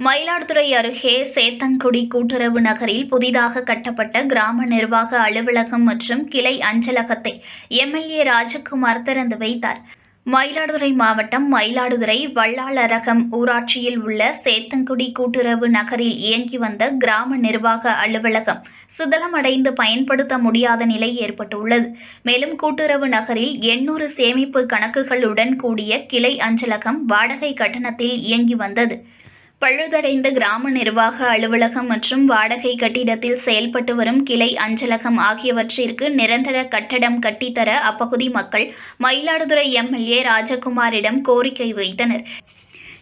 மயிலாடுதுறை அருகே சேத்தங்குடி கூட்டுறவு நகரில் புதிதாக கட்டப்பட்ட கிராம நிர்வாக அலுவலகம் மற்றும் கிளை அஞ்சலகத்தை எம்எல்ஏ ராஜகுமார் திறந்து வைத்தார். மயிலாடுதுறை மாவட்டம் மயிலாடுதுறை வல்லாளரகம் ஊராட்சியில் உள்ள சேத்தங்குடி கூட்டுறவு நகரில் இயங்கி வந்த கிராம நிர்வாக அலுவலகம் சிதலமடைந்து பயன்படுத்த முடியாத நிலை ஏற்பட்டுள்ளது. மேலும் கூட்டுறவு நகரில் எண்ணூறு சேமிப்பு கணக்குகளுடன் கூடிய கிளை அஞ்சலகம் வாடகை கட்டணத்தில் இயங்கி வந்தது. பழுதடைந்த கிராம நிர்வாக அலுவலகம் மற்றும் வாடகை கட்டிடத்தில் செயல்பட்டு வரும் கிளை அஞ்சலகம் ஆகியவற்றிற்கு நிரந்தர கட்டடம் கட்டித்தர அப்பகுதி மக்கள் மயிலாடுதுறை எம்எல்ஏ ராஜகுமாரிடம் கோரிக்கை வைத்தனர்.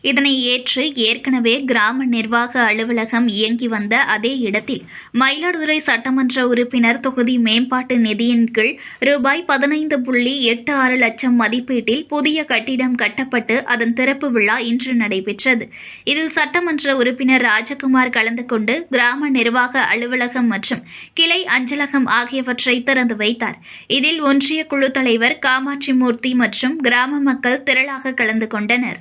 இதனை ஏற்று ஏற்கனவே கிராம நிர்வாக அலுவலகம் இயங்கி வந்த அதே இடத்தில் மயிலாடுதுறை சட்டமன்ற உறுப்பினர் தொகுதி மேம்பாட்டு நிதியின் கீழ் ரூபாய் பதினைந்து புள்ளி எட்டு ஆறு லட்சம் மதிப்பீட்டில் புதிய கட்டிடம் கட்டப்பட்டு அதன் திறப்பு விழா இன்று நடைபெற்றது. இதில் சட்டமன்ற உறுப்பினர் ராஜகுமார் கலந்து கொண்டு கிராம நிர்வாக அலுவலகம் மற்றும் கிளை அஞ்சலகம் ஆகியவற்றை திறந்து வைத்தார். இதில் ஒன்றிய குழு தலைவர் காமாட்சிமூர்த்தி மற்றும் கிராம மக்கள் திரளாக கலந்து கொண்டனர்.